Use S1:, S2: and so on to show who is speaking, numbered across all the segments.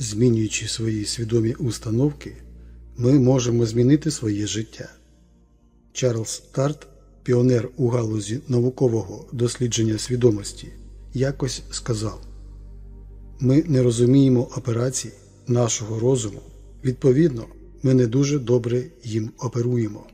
S1: Змінюючи свої свідомі установки, ми можемо змінити своє життя. Чарльз Тарт, піонер у галузі наукового дослідження свідомості, якось сказав: Ми не розуміємо операцій нашого розуму, відповідно, ми не дуже добре їм оперуємо.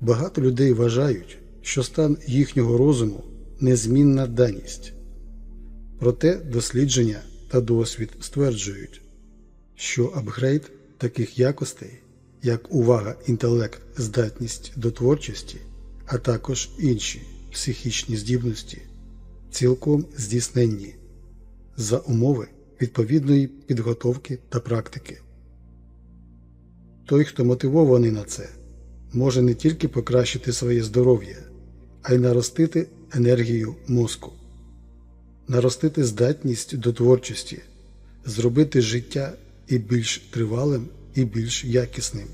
S1: Багато людей вважають, що стан їхнього розуму незмінна даність. Проте дослідження та досвід стверджують, що апгрейд таких якостей, як увага, інтелект, здатність до творчості, а також інші психічні здібності, цілком здійсненні за умови відповідної підготовки та практики. Той, хто мотивований на це, може не тільки покращити своє здоров'я, а й наростити енергію мозку, наростити здатність до творчості, зробити життя і більш тривалим, і більш якісним,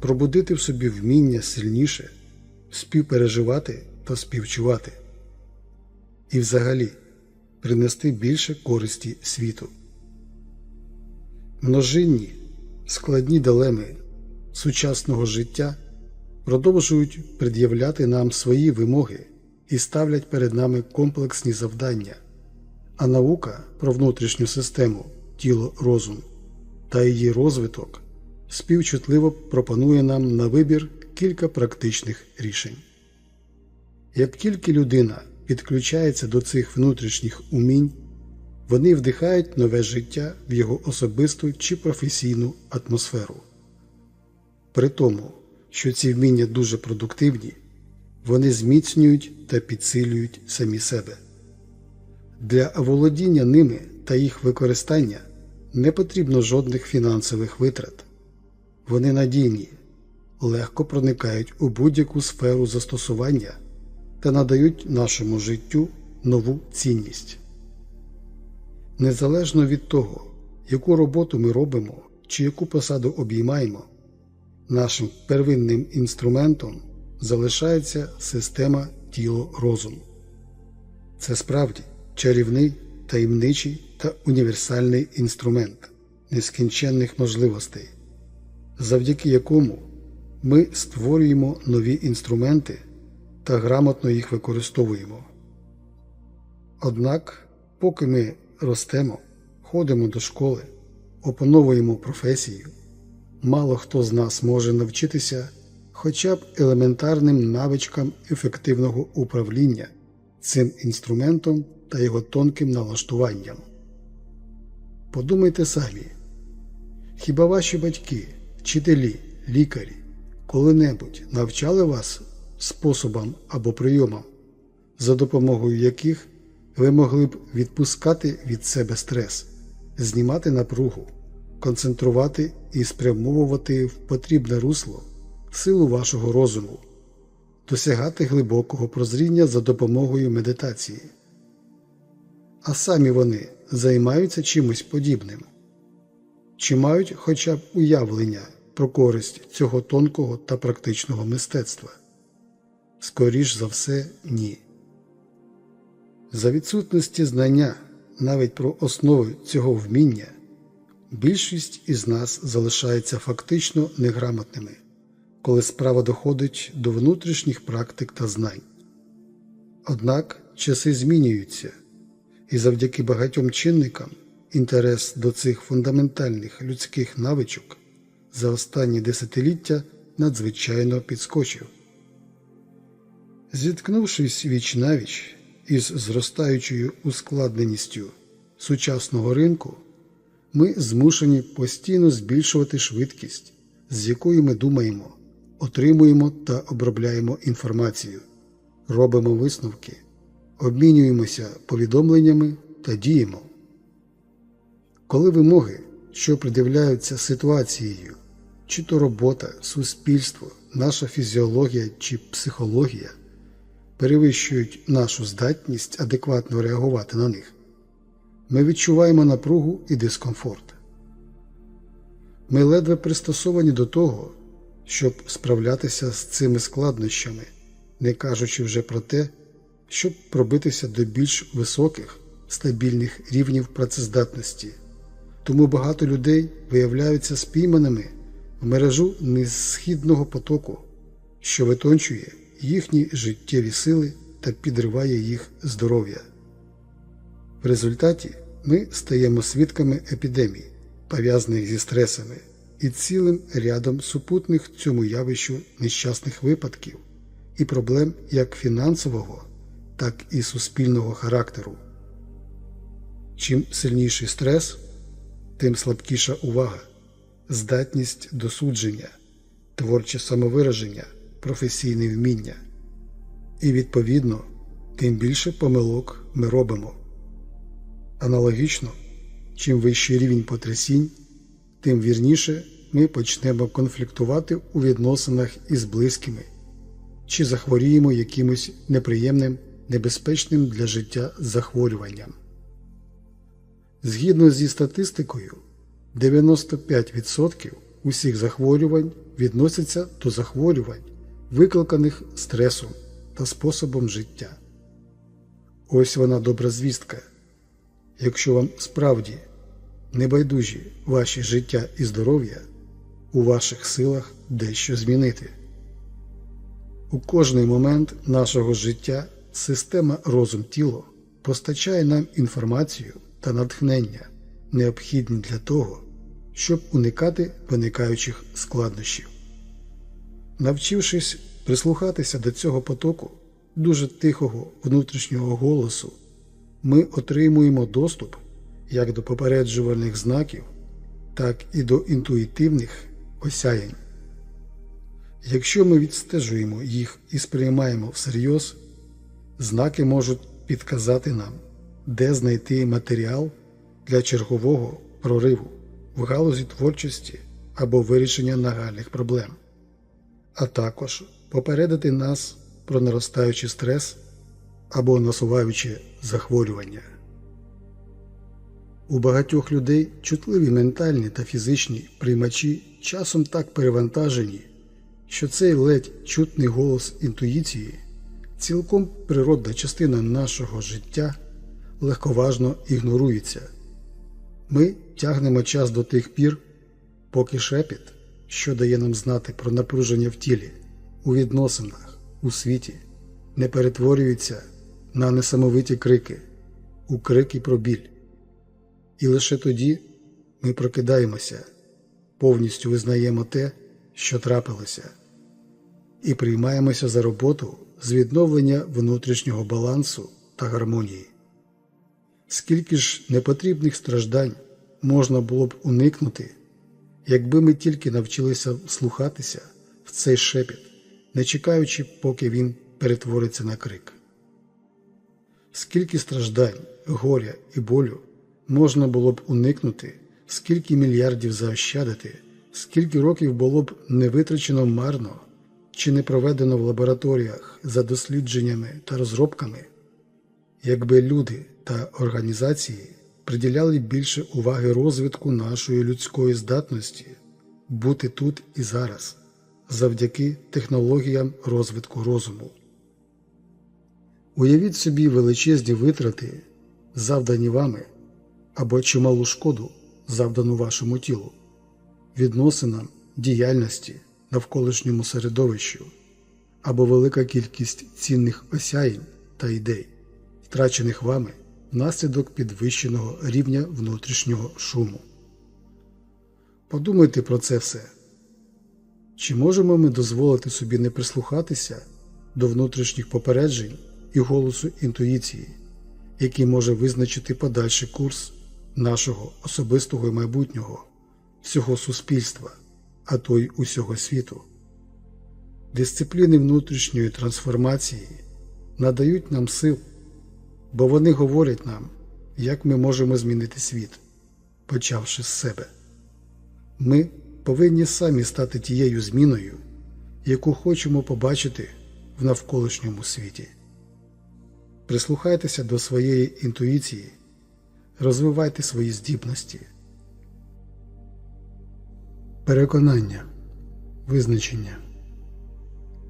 S1: пробудити в собі вміння сильніше, співпереживати та співчувати, і взагалі принести більше користі світу. Множинні складні дилеми сучасного життя продовжують пред'являти нам свої вимоги і ставлять перед нами комплексні завдання, а наука про внутрішню систему тіло розум та її розвиток співчутливо пропонує нам на вибір кілька практичних рішень. Як тільки людина підключається до цих внутрішніх умінь, вони вдихають нове життя в його особисту чи професійну атмосферу. При тому, що ці вміння дуже продуктивні, вони зміцнюють та підсилюють самі себе. Для оволодіння ними та їх використання не потрібно жодних фінансових витрат. Вони надійні, легко проникають у будь-яку сферу застосування та надають нашому життю нову цінність. Незалежно від того, яку роботу ми робимо чи яку посаду обіймаємо, нашим первинним інструментом залишається система тіло розум. Це справді чарівний, таємничий та універсальний інструмент нескінченних можливостей, завдяки якому ми створюємо нові інструменти та грамотно їх використовуємо. Однак, поки ми ростемо, ходимо до школи, опановуємо професію, мало хто з нас може навчитися хоча б елементарним навичкам ефективного управління цим інструментом та його тонким налаштуванням. Подумайте самі, хіба ваші батьки, вчителі, лікарі коли-небудь навчали вас способам або прийомам, за допомогою яких ви могли б відпускати від себе стрес, знімати напругу, концентрувати і спрямовувати в потрібне русло силу вашого розуму, досягати глибокого прозріння за допомогою медитації. А самі вони займаються чимось подібним, чи мають хоча б уявлення про користь цього тонкого та практичного мистецтва? Скоріш за все, ні. За відсутності знання навіть про основи цього вміння, більшість із нас залишається фактично неграмотними, коли справа доходить до внутрішніх практик та знань. Однак часи змінюються, і завдяки багатьом чинникам інтерес до цих фундаментальних людських навичок за останні десятиліття надзвичайно підскочив. Зіткнувшись віч навіч із зростаючою ускладненістю сучасного ринку, ми змушені постійно збільшувати швидкість, з якою ми думаємо, отримуємо та обробляємо інформацію, робимо висновки, обмінюємося повідомленнями та діємо. Коли вимоги, що придивляються ситуацією, чи то робота, суспільство, наша фізіологія чи психологія перевищують нашу здатність адекватно реагувати на них, ми відчуваємо напругу і дискомфорт. Ми ледве пристосовані до того, щоб справлятися з цими складнощами, не кажучи вже про те, щоб пробитися до більш високих стабільних рівнів працездатності Тому багато людей виявляються спійманими в мережу несхідного потоку, що витончує їхні життєві сили та підриває їх здоров'я. В результаті ми стаємо свідками епідемій, пов'язаних зі стресами, і цілим рядом супутних цьому явищу нещасних випадків і проблем як фінансового, так і суспільного характеру. Чим сильніший стрес, тим слабкіша увага, здатність до судження, творче самовираження, професійне вміння. І відповідно, тим більше помилок ми робимо. Аналогічно, чим вищий рівень потрясінь, тим вірніше ми почнемо конфліктувати у відносинах із близькими чи захворіємо якимось неприємним, небезпечним для життя захворюванням. Згідно зі статистикою, 95% усіх захворювань відносяться до захворювань, викликаних стресом та способом життя. Ось вона добра звістка. Якщо вам справді небайдужі ваші життя і здоров'я, у ваших силах дещо змінити. У кожний момент нашого життя система розум-тіло постачає нам інформацію та натхнення, необхідні для того, щоб уникати виникаючих складнощів. Навчившись прислухатися до цього потоку дуже тихого внутрішнього голосу, ми отримуємо доступ як до попереджувальних знаків, так і до інтуїтивних осяянь. Якщо ми відстежуємо їх і сприймаємо всерйоз, знаки можуть підказати нам, де знайти матеріал для чергового прориву в галузі творчості або вирішення нагальних проблем, а також попередити нас про наростаючий стрес або насуваюче захворювання. У багатьох людей чутливі ментальні та фізичні приймачі часом так перевантажені, що цей ледь чутний голос інтуїції, цілком природна частина нашого життя, легковажно ігнорується. Ми тягнемо час до тих пір, поки шепіт, що дає нам знати про напруження в тілі, у відносинах, у світі, не перетворюється на несамовиті крики, у крики про біль. І лише тоді ми прокидаємося, повністю визнаємо те, що трапилося, і приймаємося за роботу з відновлення внутрішнього балансу та гармонії. Скільки ж непотрібних страждань можна було б уникнути, якби ми тільки навчилися слухатися в цей шепіт, не чекаючи, поки він перетвориться на крик. Скільки страждань, горя і болю можна було б уникнути, скільки мільярдів заощадити, скільки років було б не витрачено марно чи не проведено в лабораторіях за дослідженнями та розробками, якби люди та організації приділяли більше уваги розвитку нашої людської здатності бути тут і зараз завдяки технологіям розвитку розуму. Уявіть собі величезні витрати, завдані вами, або чималу шкоду, завдану вашому тілу, відносинам, діяльності, навколишньому середовищу, або велика кількість цінних осяєнь та ідей, втрачених вами внаслідок підвищеного рівня внутрішнього шуму. Подумайте про це все. Чи можемо ми дозволити собі не прислухатися до внутрішніх попереджень і голосу інтуїції, який може визначити подальший курс нашого особистого і майбутнього, всього суспільства, а то й усього світу? Дисципліни внутрішньої трансформації надають нам сил, бо вони говорять нам, як ми можемо змінити світ, почавши з себе. Ми повинні самі стати тією зміною, яку хочемо побачити в навколишньому світі. Прислухайтеся до своєї інтуїції, розвивайте свої здібності. Переконання, визначення.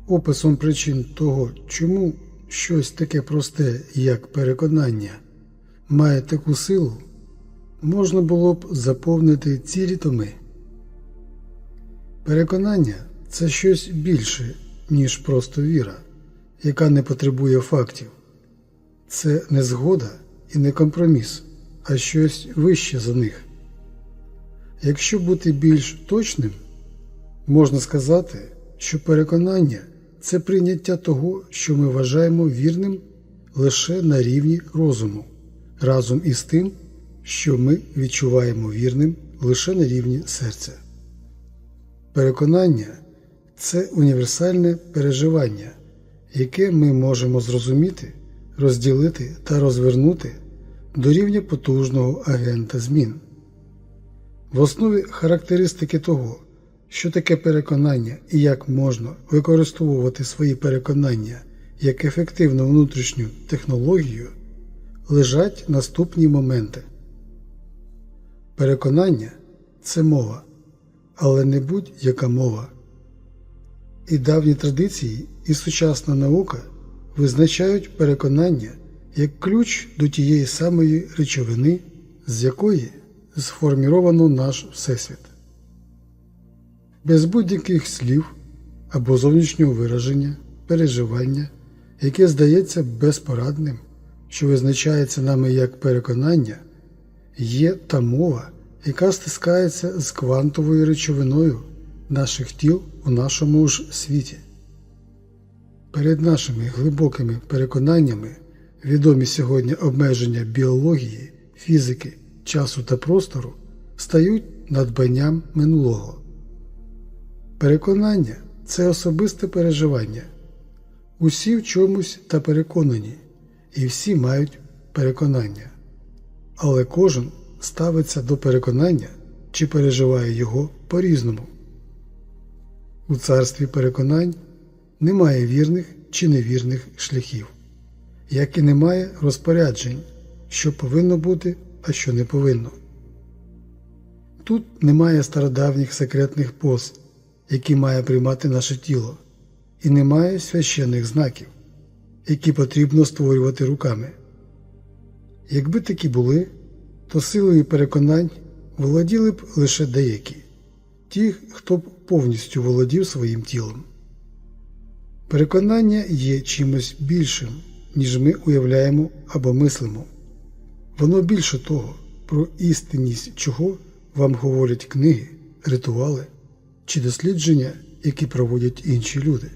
S1: Описом причин того, чому щось таке просте, як переконання, має таку силу, можна було б заповнити цілі томи. Переконання це щось більше, ніж просто віра, яка не потребує фактів. Це не згода і не компроміс, а щось вище за них. Якщо бути більш точним, можна сказати, що переконання це прийняття того, що ми вважаємо вірним лише на рівні розуму, разом із тим, що ми відчуваємо вірним лише на рівні серця. Переконання це універсальне переживання, яке ми можемо зрозуміти, розділити та розвернути до рівня потужного агента змін. В основі характеристики того, що таке переконання і як можна використовувати свої переконання як ефективну внутрішню технологію, лежать наступні моменти. Переконання це мова, але не будь-яка мова. І давні традиції, і сучасна наука визначають переконання як ключ до тієї самої речовини, з якої сформіровано наш Всесвіт. Без будь-яких слів або зовнішнього вираження, переживання, яке здається безпорадним, що визначається нами як переконання, є та мова, яка стискається з квантовою речовиною наших тіл у нашому ж світі. Перед нашими глибокими переконаннями відомі сьогодні обмеження біології, фізики, часу та простору стають надбанням минулого. Переконання це особисте переживання. Усі в чомусь та переконані, і всі мають переконання. Але кожен ставиться до переконання чи переживає його по-різному. У царстві переконань немає вірних чи невірних шляхів, як і немає розпоряджень, що повинно бути, а що не повинно. Тут немає стародавніх секретних поз, які має приймати наше тіло, і немає священних знаків, які потрібно створювати руками. Якби такі були, то силою переконань володіли б лише деякі, ті, хто б повністю володів своїм тілом. Переконання є чимось більшим, ніж ми уявляємо або мислимо. Воно більше того, про істинність чого вам говорять книги, ритуали чи дослідження, які проводять інші люди.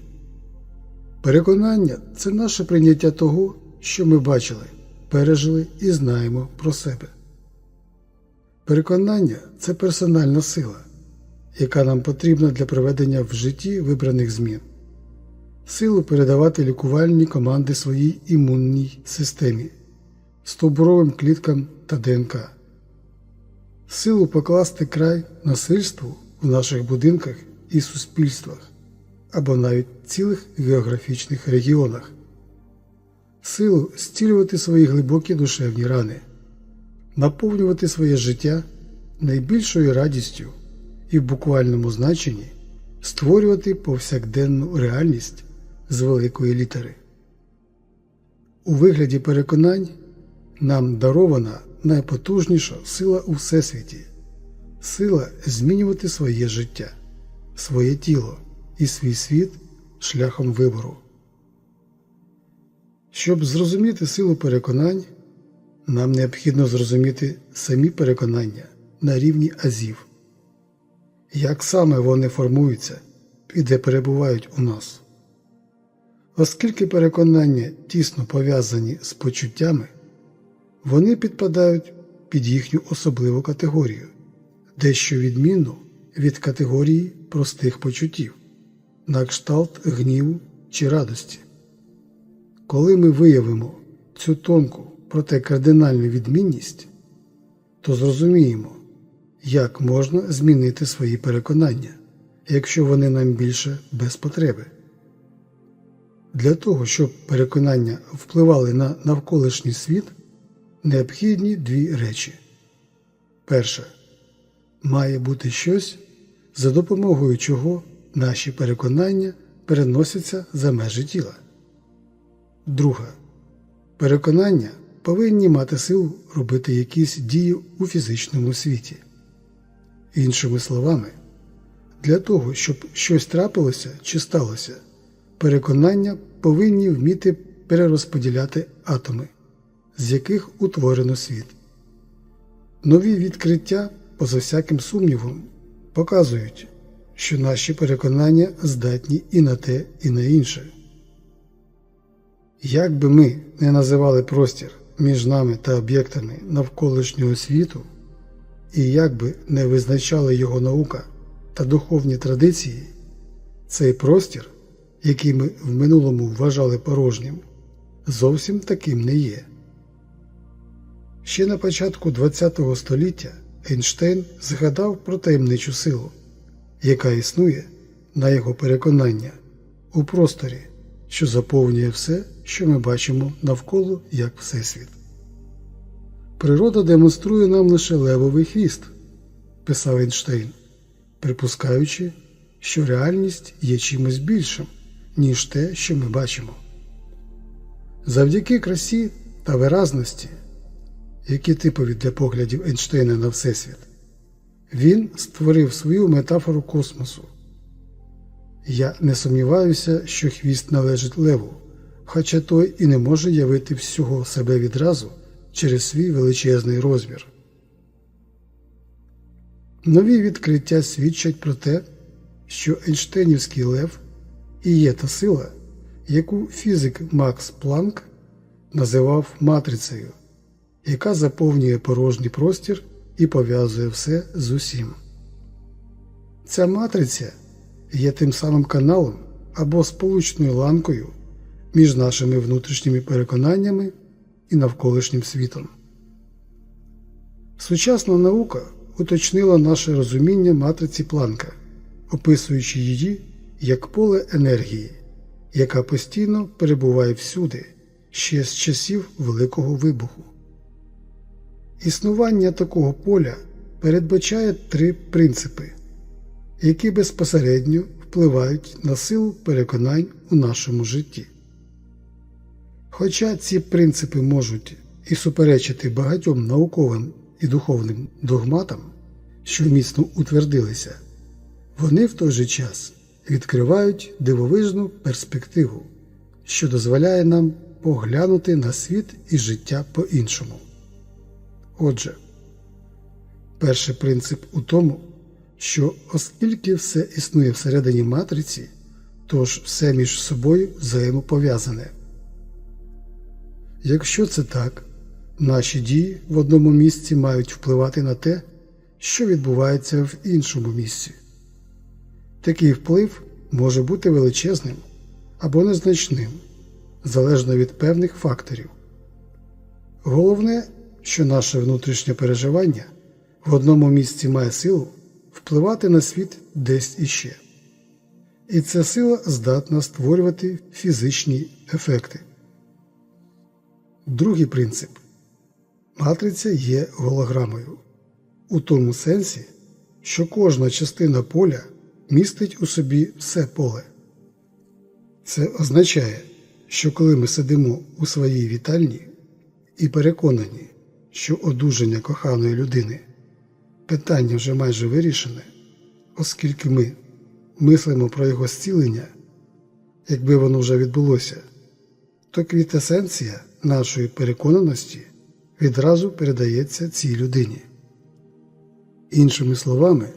S1: Переконання це наше прийняття того, що ми бачили, пережили і знаємо про себе. Переконання це персональна сила, яка нам потрібна для проведення в житті вибраних змін, силу передавати лікувальні команди своїй імунній системі, стовбуровим кліткам та ДНК, силу покласти край насильству в наших будинках і суспільствах або навіть цілих географічних регіонах, силу зцілювати свої глибокі душевні рани, наповнювати своє життя найбільшою радістю і в буквальному значенні створювати повсякденну реальність з великої літери. У вигляді переконань нам дарована найпотужніша сила у всесвіті, сила змінювати своє життя, своє тіло і свій світ шляхом вибору. Щоб зрозуміти силу переконань, нам необхідно зрозуміти самі переконання на рівні азів, як саме вони формуються і де перебувають у нас. Оскільки переконання тісно пов'язані з почуттями, вони підпадають під їхню особливу категорію, дещо відмінну від категорії простих почуттів, на кшталт гніву чи радості. Коли ми виявимо цю тонку, проте кардинальну відмінність, то зрозуміємо, як можна змінити свої переконання, якщо вони нам більше без потреби. Для того, щоб переконання впливали на навколишній світ, необхідні дві речі. Перше, має бути щось, за допомогою чого наші переконання переносяться за межі тіла. Друге, переконання повинні мати силу робити якісь дії у фізичному світі. Іншими словами, для того, щоб щось трапилося чи сталося, переконання повинні вміти перерозподіляти атоми, з яких утворено світ. Нові відкриття, поза всяким сумнівом, показують, що наші переконання здатні і на те, і на інше. Як би ми не називали простір між нами та об'єктами навколишнього світу, і як би не визначали його наука та духовні традиції, цей простір, який ми в минулому вважали порожнім, зовсім таким не є. Ще на початку ХХ століття Ейнштейн згадав про таємничу силу, яка існує, на його переконання, у просторі, що заповнює все, що ми бачимо навколо як Всесвіт. Природа демонструє нам лише левовий хвіст, писав Ейнштейн, припускаючи, що реальність є чимось більшим, ніж те, що ми бачимо. Завдяки красі та виразності, які типові для поглядів Ейнштейна на Всесвіт, він створив свою метафору космосу. Я не сумніваюся, що хвіст належить леву, хоча той і не може явити всього себе відразу через свій величезний розмір. Нові відкриття свідчать про те, що Ейнштейнівський лев і є та сила, яку фізик Макс Планк називав матрицею, яка заповнює порожній простір і пов'язує все з усім. Ця матриця є тим самим каналом або сполучною ланкою між нашими внутрішніми переконаннями і навколишнім світом. Сучасна наука уточнила наше розуміння матриці Планка, описуючи її як поле енергії, яка постійно перебуває всюди ще з часів Великого Вибуху. Існування такого поля передбачає три принципи, які безпосередньо впливають на силу переконань у нашому житті. Хоча ці принципи можуть і суперечити багатьом науковим і духовним догматам, що міцно утвердилися, вони в той же час відкривають дивовижну перспективу, що дозволяє нам поглянути на світ і життя по-іншому. Отже, перший принцип у тому, що оскільки все існує всередині матриці, тож все між собою взаємопов'язане. Якщо це так, наші дії в одному місці мають впливати на те, що відбувається в іншому місці. Такий вплив може бути величезним або незначним, залежно від певних факторів. Головне, що наше внутрішнє переживання в одному місці має силу впливати на світ десь іще. І ця сила здатна створювати фізичні ефекти. Другий принцип матриця є голограмою у тому сенсі, що кожна частина поля містить у собі все поле. Це означає, що коли ми сидимо у своїй вітальні і переконані, що одужання коханої людини питання вже майже вирішене, оскільки ми мислимо про його зцілення, якби воно вже відбулося, то квітесенція нашої переконаності відразу передається цій людині. Іншими словами,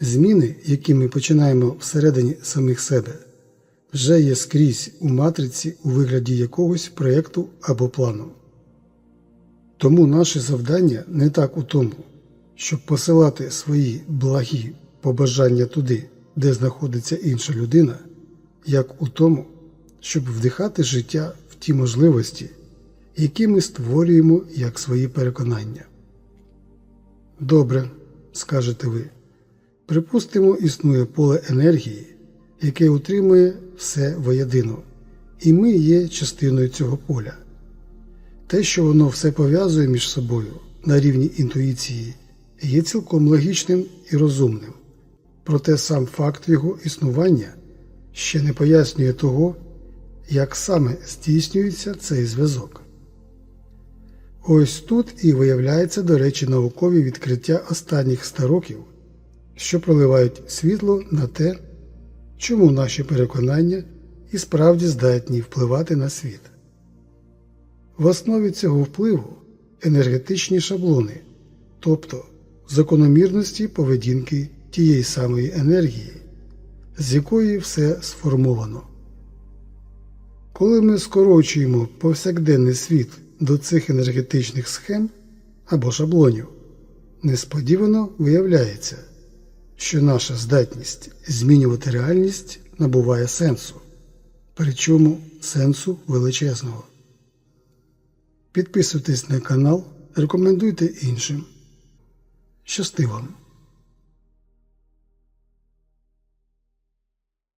S1: зміни, які ми починаємо всередині самих себе, вже є скрізь у матриці у вигляді якогось проєкту або плану. Тому наше завдання не так у тому, щоб посилати свої благі побажання туди, де знаходиться інша людина, як у тому, щоб вдихати життя в ті можливості, які ми створюємо як свої переконання. Добре, скажете ви. Припустимо, існує поле енергії, яке утримує все воєдино, і ми є частиною цього поля. Те, що воно все пов'язує між собою на рівні інтуїції, є цілком логічним і розумним, проте сам факт його існування ще не пояснює того, як саме здійснюється цей зв'язок. Ось тут і виявляється, до речі, наукові відкриття останніх 100 років, що проливають світло на те, чому наші переконання і справді здатні впливати на світ. В основі цього впливу енергетичні шаблони, тобто закономірності поведінки тієї самої енергії, з якої все сформовано. Коли ми скорочуємо повсякденний світ до цих енергетичних схем або шаблонів, несподівано виявляється, що наша здатність змінювати реальність набуває сенсу, причому сенсу величезного. Підписуйтесь на канал, рекомендуйте іншим. Щасти вам!